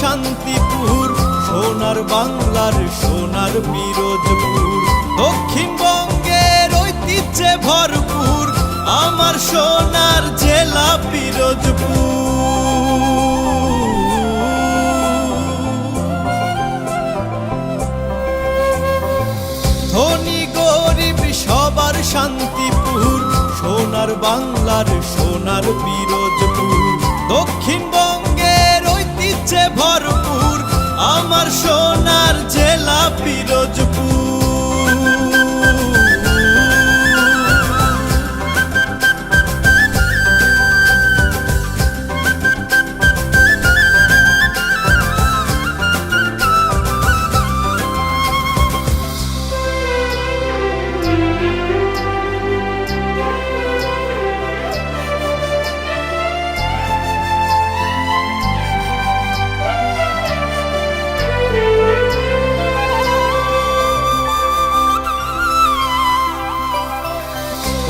শান্তিপুর, সোনার বাংলার, সোনার পিরোজপুর। দক্ষিণবঙ্গের ঐতিহ্যে ভরপুর, আমার সোনার জেলা পিরোজপুর। ধনী গরিব সবার শান্তিপুর, সোনার বাংলার, সোনার পিরোজপুর। দক্ষিণবঙ্গের ঐতিহ্যে ভরপুর আমার সোনার জেলা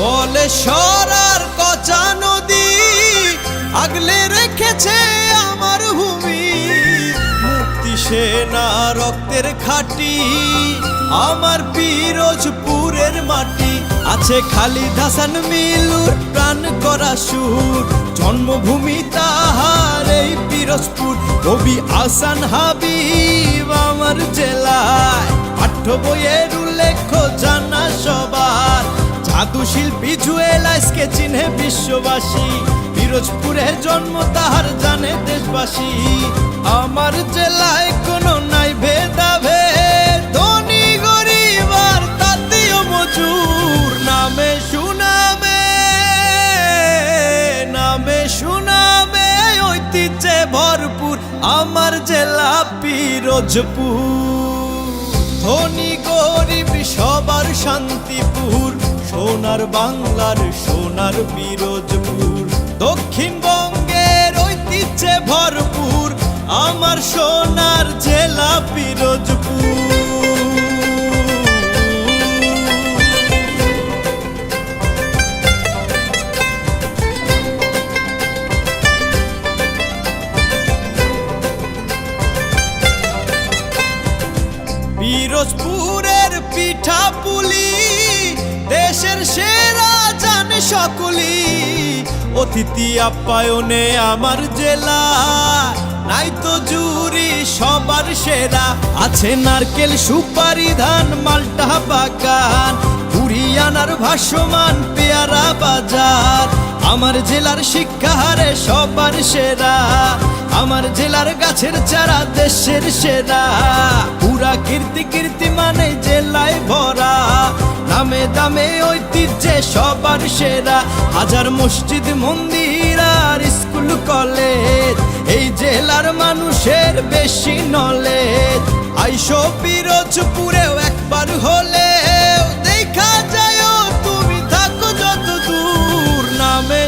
বলে সরার কচা নদী আগলে রেখেছে আমার ভূমি। মুক্তি সেনা রক্তের খাটি, আমার পিরোজপুরের মাটি। আছে খালি হাসান মিলুর প্রাণ করা সুর। জন্মভূমি তাহার এই পিরোজপুর। কবি আসান হাবিব আমার জেলায় জাদু শিল্পী জুয়েলাইসকে চিনে বিশ্ববাসী। পিরোজপুরের জন্ম, তাহার জানে দেশবাসী। আমার জেলায় কোনো নাই ভেদাভে ধনী তাতেও মজুর। নামে সুনামে, নামে ঐতিহ্যে ভরপুর আমার জেলা পিরোজপুর। ধনী, গরিব, সবার শান্তিপুর। সোনার বাংলার সোনার পিরোজপুর। দক্ষিণবঙ্গের ঐতিহ্যে ভরপুর আমার সোনার জেলা বিরোজপুর পিরোজপুরের পিঠা পুলি দেশের সেরা জানে সকলি, অতিথি আপ্যায়নে আমার জেলা। নাই তো জুরি সবার সেরা, আছে নারকেল সুপারি ধান মালটা বাগান কুড়িয়ানার ভাসমান পেয়ারা বাজার। আমার জেলার শিক্ষা হারে সবার সেরা, আমার জেলার গাছের চারা দেশের সেরা। পুরা কীর্তি কীর্তি মানে জেলায় ভরা। নামে দামে ঐতিহ্যে সবার সেরা। হাজার মসজিদ, মন্দির আর স্কুল, কলেজ। এই জেলার মানুষের বেশি নলেজ। আইসো পিরোজপুরেও একবার হলেও দেখা তুমি থাকো নামে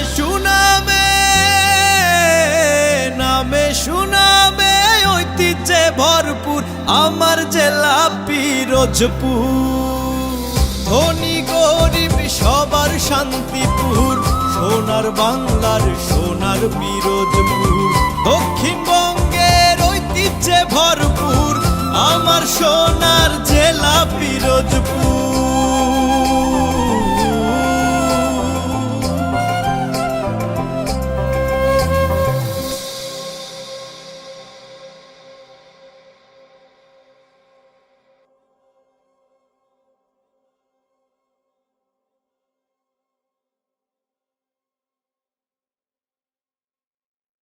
নামে ঐতিহ্যে ভরপুর আমার জেলা পিরোজপুর। ধনী গরিব, সবার শান্তিপুর। সোনার বাংলার, সোনার বিরোধপুর দক্ষিণবঙ্গের ঐতিহ্যে ভরপুর। আমার সোনার জেলা পিরোজপুর।